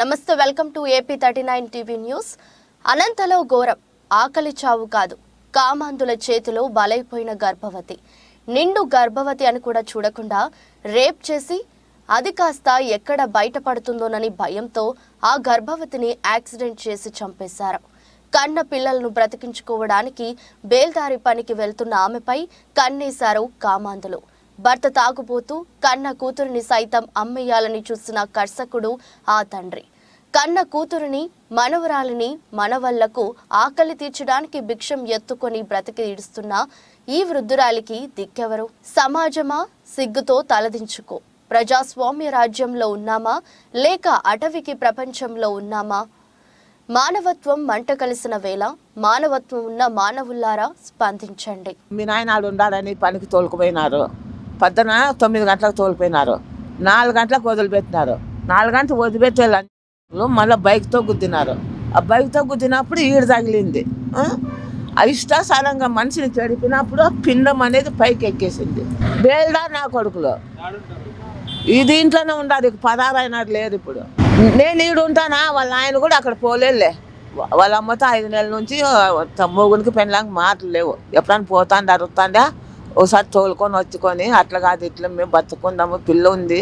నమస్తే welcome to AP thirty nine TV news అనంతలో ఘోరం ఆకలి చావు కాదు కామాంధుల చేతిలో బలైపోయిన గర్భవతి. నిండు గర్భవతి అని కూడా చూడకుండా రేప్ చేసి అది కాస్త ఎక్కడ బయటపడుతుందోనని భయంతో ఆ గర్భవతిని యాక్సిడెంట్ చేసి చంపేశారు. కన్న పిల్లలను బ్రతికించుకోవడానికి బేల్దారి పనికి వెళ్తున్న ఆమెపై కన్నేశారు కామాంధులు. భర్త తాగుపోతూ కన్న కూతురిని సైతం అమ్మేయాలని చూసిన కర్షకుడు ఆ తండ్రి. కన్న కూతురిని మనవరాలిని మనవళ్ళకు ఆకలి తీర్చడానికి భిక్షం ఎత్తుకొని బ్రతికి ఇడుస్తున్న ఈ వృద్ధురాలికి దిక్కెవరు? సమాజమా? సిగ్గుతో తలదించుకో. ప్రజాస్వామ్య రాజ్యంలో ఉన్నామా? లేక అటవికి ప్రపంచంలో ఉన్నామా? మానవత్వం మంట కలిసిన వేళ మానవత్వం ఉన్న మానవుల్లారా స్పందించండి. మీ నాయనాడు ఉండాలని పనికి తోలుకుపోయినారు. పొద్దున తొమ్మిది గంటలకు తోలిపోయినారు. నాలుగు గంటలకు వదిలిపెట్టినారు. నాలుగు గంటలకు వదిలిపెట్టే లంచ్ మళ్ళీ బైక్తో గుద్దినారు. ఆ బైక్తో గుద్దినప్పుడు ఈడు తగిలింది. ఆ? అయిష్టాసారంగా మనిషిని చెడిపినప్పుడు పిండం అనేది పైకి ఎక్కేసింది. బేల్దా నా కొడుకులో. ఈ దీంట్లోనే ఉండాలి. పదారైనాడు లేదు ఇప్పుడు. నేను ఈడు ఉంటానా? వాళ్ళ ఆయన కూడా అక్కడ పోలేలే వాళ్ళ అమ్మతో ఐదు నెలల నుంచి మొగునికి పెళ్ళడానికి మాటలు లేవు. ఎప్పుడైనా పోతాండే అరుతాండా ఒకసారి తోలుకొని వచ్చుకొని అట్లా కాదు ఇట్లా మేము బతుకుందాము పిల్ల ఉంది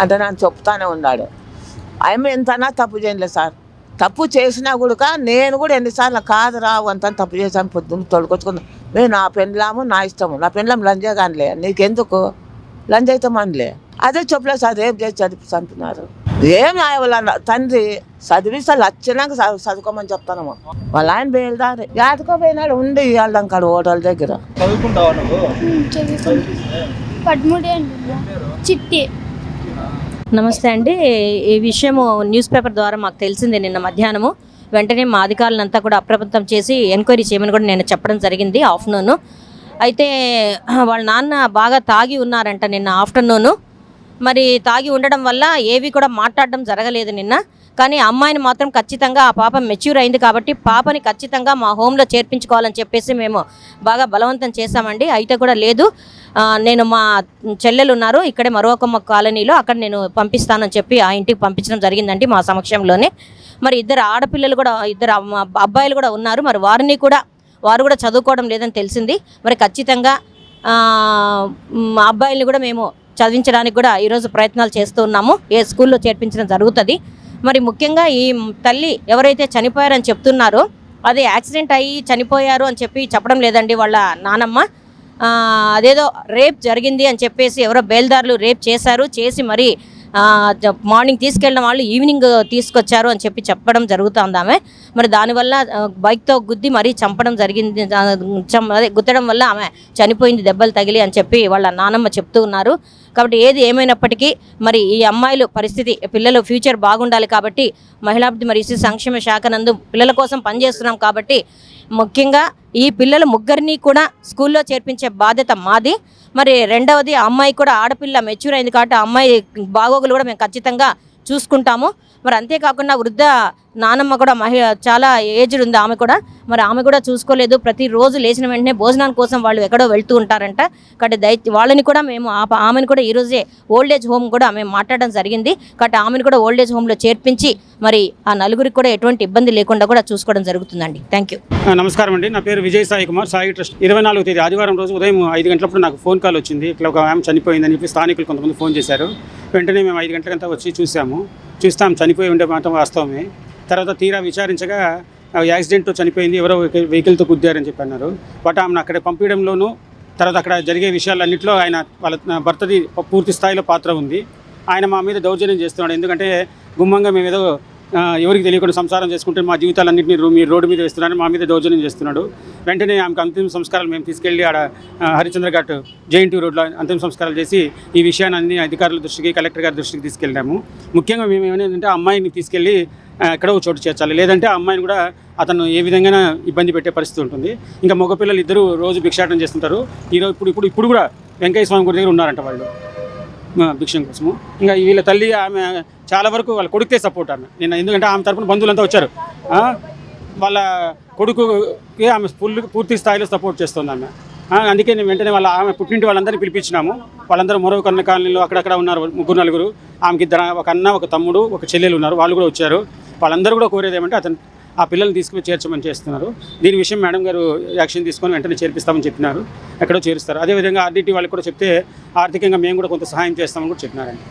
అంటే నన్ను చెప్తానే ఉన్నాడు. ఆమె ఎంతనా తప్పు చేయలేదు సార్. తప్పు చేసినా కూడా నేను కూడా ఎన్నిసార్లు కాదు రావు అంత తప్పు చేశాను పొద్దున్న తొడుకొచ్చుకుందాం మేము నా పెండ్లాము నా ఇష్టము. నా పెళ్ళాం లంజే కానిలే. నీకెందుకు? లంజ్ అయితే మనలే అదే చెప్పలేదు సార్ రేపు చేసి చదివి చంపినారు. ఏం ఆయన వాళ్ళ తండ్రి చదివిస్తే లక్షణంగా చదువు చదువుకోమని చెప్తాను వాళ్ళ ఆయన బయలుదారి యాతకోపోయినాడు ఉండి వాళ్ళం కాడు హోటల్ దగ్గర. చిట్టి. నమస్తే అండి. ఈ విషయము న్యూస్ పేపర్ ద్వారా మాకు తెలిసింది నిన్న మధ్యాహ్నము. వెంటనే మా అధికారులంతా కూడా అప్రమత్తం చేసి ఎంక్వైరీ చేయమని కూడా నేను చెప్పడం జరిగింది ఆఫ్టర్నూన్. అయితే వాళ్ళ నాన్న బాగా తాగి ఉన్నారంట నిన్న ఆఫ్టర్నూను. మరి తాగి ఉండడం వల్ల ఏవి కూడా మాట్లాడడం జరగలేదు నిన్న. కానీ అమ్మాయిని మాత్రం ఖచ్చితంగా ఆ పాప మెచ్యూర్ అయింది కాబట్టి పాపని ఖచ్చితంగా మా హోమ్లో చేర్పించుకోవాలని చెప్పేసి మేము బాగా బలవంతం చేశామండి. అయితే కూడా లేదు. నేను మా చెల్లెలు ఉన్నారు. ఇక్కడే మరొకమ్మ కాలనీలో అక్కడ నేను పంపిస్తానని చెప్పి ఆ ఇంటికి పంపించడం జరిగిందండి మా సమక్షంలోనే. మరి ఇద్దరు ఆడపిల్లలు కూడా ఇద్దరు అమ్మ- అబ్బాయిలు కూడా ఉన్నారు. మరి వారిని కూడా వారు కూడా చదువుకోవడం లేదని తెలిసింది. మరి ఖచ్చితంగా అబ్బాయిల్ని కూడా మేము చదివించడానికి కూడా ఈరోజు ప్రయత్నాలు చేస్తూ ఉన్నాము. ఏ స్కూల్లో చేర్పించడం జరుగుతుంది. మరి ముఖ్యంగా ఈ తల్లి ఎవరైతే చనిపోయారని చెప్తున్నారో అది యాక్సిడెంట్ అయ్యి చనిపోయారు అని చెప్పి చెప్పడం లేదండి వాళ్ళ నానమ్మ. అదేదో రేప్ జరిగింది అని చెప్పేసి ఎవరో బయలుదారులు రేప్ చేశారు చేసి మరి మార్నింగ్ తీసుకెళ్ళిన వాళ్ళు ఈవినింగ్ తీసుకొచ్చారు అని చెప్పి చెప్పడం జరుగుతుంది ఆమె. మరి దానివల్ల బైక్తో గుద్ది మరీ చంపడం జరిగింది. చం- అదే గుద్దడం వల్ల ఆమె చనిపోయింది దెబ్బలు తగిలి అని చెప్పి వాళ్ళ నానమ్మ చెప్తూ ఉన్నారు. కాబట్టి ఏది ఏమైనప్పటికీ మరి ఈ అమ్మాయిలు పరిస్థితి పిల్లలు ఫ్యూచర్ బాగుండాలి కాబట్టి మహిళాభివృద్ధి మరియు శిశు సంక్షేమ శాఖ నందు పిల్లల కోసం పనిచేస్తున్నాం కాబట్టి ముఖ్యంగా ఈ పిల్లలు ముగ్గురిని కూడా స్కూల్లో చేర్పించే బాధ్యత మాది. మరి రెండవది అమ్మాయి కూడా ఆడపిల్ల మెచ్యూర్ అయింది కాబట్టి ఆ అమ్మాయి బాగోగులు కూడా మేము ఖచ్చితంగా చూసుకుంటాము. మరి అంతేకాకుండా వృద్ధ నానమ్మ కూడా మహి చాలా ఏజ్డ్ ఉంది ఆమె కూడా. మరి ఆమె కూడా చూసుకోలేదు. ప్రతిరోజు లేచిన వెంటనే భోజనం కోసం వాళ్ళు ఎక్కడో వెళ్తూ ఉంటారంట. కాబట్టి దయ వాళ్ళని కూడా మేము ఆమెను కూడా ఈరోజే ఓల్డ్ ఏజ్ హోమ్ కూడా మేము మాట్లాడడం జరిగింది. కాబట్టి ఆమెను కూడా ఓల్డ్ ఏజ్ హోమ్లో చేర్పించి మరి ఆ నలుగురికి కూడా ఎటువంటి ఇబ్బంది లేకుండా కూడా చూసుకోవడం జరుగుతుందండి. థ్యాంక్ యూ నమస్కారం అండి. నా పేరు విజయ్ సాయి కుమార్. సాయి ట్రస్ట్ ఇరవై నాలుగు తేదీ ఆదివారం రోజు ఉదయం ఐదు గంటలప్పుడు నాకు ఫోన్ కాల్ వచ్చింది. ఇట్లా ఒక ఆమె చనిపోయిందని చెప్పి స్థానికులు కొంతమంది ఫోన్ చేశారు. వెంటనే మేము ఐదు గంటలకంతా వచ్చి చూసాము. చూస్తాం చనిపోయి ఉండే మాట వాస్తవమే. తర్వాత తీరా విచారించగా యాక్సిడెంట్ చనిపోయింది ఎవరో వెహికల్తో గుద్దారని చెప్పి అన్నారు బట్ ఆమెను అక్కడ పంపించడంలోనూ తర్వాత అక్కడ జరిగే విషయాలన్నింటిలో ఆయన వాళ్ళ భర్తది పూర్తి స్థాయిలో పాత్ర ఉంది. ఆయన మా మీద దౌర్జన్యం చేస్తున్నాడు. ఎందుకంటే గుమ్మంగా మేము ఏదో ఎవరికి తెలియకుండా సంసారం చేసుకుంటే మా జీవితాలన్నింటినీ రో- మీరు రోడ్డు మీద వేస్తున్నారని మా మీద దౌర్జన్యం చేస్తున్నాడు. వెంటనే ఆమెకు అంతిమ సంస్కారాలు మేము తీసుకెళ్ళి ఆడ హరిచంద్ర ఘాట్ జేఎన్టీ రోడ్లో అంతిమ సంస్కారాలు చేసి ఈ విషయాన్ని అన్ని అధికారుల దృష్టికి కలెక్టర్ గారి దృష్టికి తీసుకెళ్ళాము. ముఖ్యంగా మేము ఏమైనా ఆ అమ్మాయిని తీసుకెళ్ళి ఎక్కడో ఒక చోటు చేర్చాలి. లేదంటే ఆ అమ్మాయిని కూడా అతను ఏ విధంగా ఇబ్బంది పెట్టే పరిస్థితి ఉంటుంది. ఇంకా మగపిల్లలు ఇద్దరు రోజు భిక్షాటం చేస్తుంటారు. ఈరోజు ఇప్పుడు ఇప్పుడు ఇప్పుడు కూడా వెంకయ్య స్వామి గుడి దగ్గర ఉన్నారంట వాళ్ళు. భిక్షం కోసము. ఇంకా వీళ్ళ తల్లి ఆమె చాలా వరకు వాళ్ళ కొడుకుతే సపోర్ట్ ఆమె. నిన్న ఎందుకంటే ఆమె తరపున బంధువులంతా వచ్చారు. వాళ్ళ కొడుకుకి ఆమె పూర్తి స్థాయిలో సపోర్ట్ చేస్తుంది ఆమె. అందుకే నేను వెంటనే వాళ్ళ ఆమె పుట్టింటి వాళ్ళందరినీ పిలిపించినాము. వాళ్ళందరూ మరో కన్న కాలనీలో అక్కడక్కడ ఉన్నారు. ముగ్గురు నలుగురు. ఆమెకి ఇద్దరు ఒక అన్న ఒక తమ్ముడు ఒక చెల్లెలు ఉన్నారు. వాళ్ళు కూడా వచ్చారు. వాళ్ళందరూ కూడా కోరేది ఏమంటే అతను ఆ పిల్లల్ని తీసుకుని చేర్చమని చేస్తున్నారు. దీని విషయం మేడం గారు యాక్షన్ తీసుకొని వెంటనే చేర్పిస్తామని చెప్పినారు. ఎక్కడో చేరుస్తారు. అదేవిధంగా ఆర్డీటీ వాళ్ళకి కూడా చెప్తే ఆర్థికంగా మేము కూడా కొంత సహాయం చేస్తామని కూడా చెప్పినారండి.